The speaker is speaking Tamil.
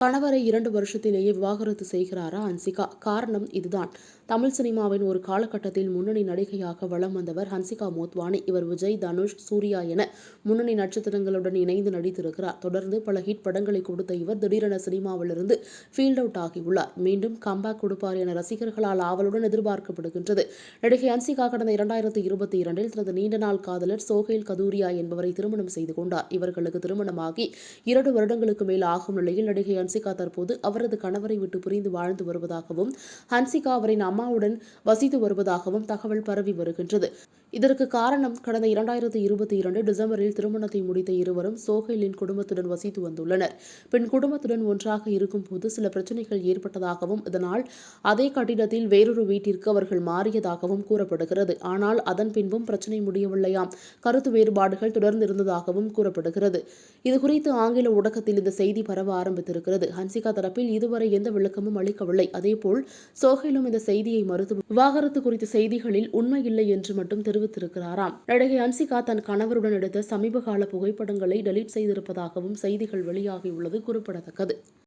கணவரை இரண்டு வருஷத்திலேயே விவாகரத்து செய்கிறாரா ஹன்சிகா? காரணம் இதுதான். தமிழ் சினிமாவின் ஒரு காலகட்டத்தில் முன்னணி நடிகையாக வலம் வந்தவர் ஹன்சிகா மோத்வானி. இவர் விஜய் தனுஷ் சூர்யா என முன்னணி நட்சத்திரங்களுடன் இணைந்து நடித்திருக்கிறார். தொடர்ந்து பல ஹிட் படங்களை கொடுத்த இவர் திடீரென சினிமாவிலிருந்து ஃபீல்ட் அவுட் ஆகியுள்ளார். மீண்டும் கம்பேக் கொடுப்பார் என ரசிகர்களால் ஆவலுடன் எதிர்பார்க்கப்படுகின்றது. நடிகை ஹன்சிகா கடந்த இரண்டாயிரத்தி இருபத்தி இரண்டில் தனது நீண்ட நாள் காதலர் சோஹேல் கதூரியா என்பவரை திருமணம் செய்து கொண்டார். இவர்களுக்கு திருமணமாகி இரண்டு வருடங்களுக்கு மேல் ஆகும் நிலையில் நடிகை ஹன்சிகா தற்போது அவரது கணவரை விட்டு பிரிந்து வாழ்ந்து வருவதாகவும் ஹன்சிகா அவரின் அம்மாவுடன் வசித்து வருவதாகவும் தகவல் பரவி வருகின்றது. இதற்கு காரணம் கடந்த இரண்டாயிரத்தி இருபத்தி இரண்டு டிசம்பரில் திருமணத்தை முடித்த இருவரும் சோஹைலின் குடும்பத்துடன் வசித்து வந்துள்ளனர். பின் குடும்பத்துடன் ஒன்றாக இருக்கும் போது சில பிரச்சனைகள் ஏற்பட்டதாகவும் இதனால் அதே கட்டிடத்தில் வேறொரு வீட்டிற்கு அவர்கள் மாறியதாகவும் கூறப்படுகிறது. ஆனால் அதன் பின்பும் பிரச்சனை முடியவில்லையாம். கருத்து வேறுபாடுகள் தொடர்ந்து இருந்ததாகவும் கூறப்படுகிறது இதுகுறித்து ஆங்கில ஊடகத்தில் இந்த செய்தி பரவ ஆரம்பித்திருக்கிறது. ஹன்சிகா தரப்பில் இதுவரை எந்த விளக்கமும் அளிக்கவில்லை. அதேபோல் சோஹைலும் இந்த செய்தியை மறுத்து விவாகரத்து குறித்த செய்திகளில் உண்மை இல்லை என்று மட்டும் தெரிவித்திருக்கிறாராம். நடிகை ஹன்சிகா தன் கணவருடன் எடுத்த சமீபகால புகைப்படங்களை டெலீட் செய்திருப்பதாகவும் செய்திகள் வெளியாகியுள்ளது குறிப்பிடத்தக்கது.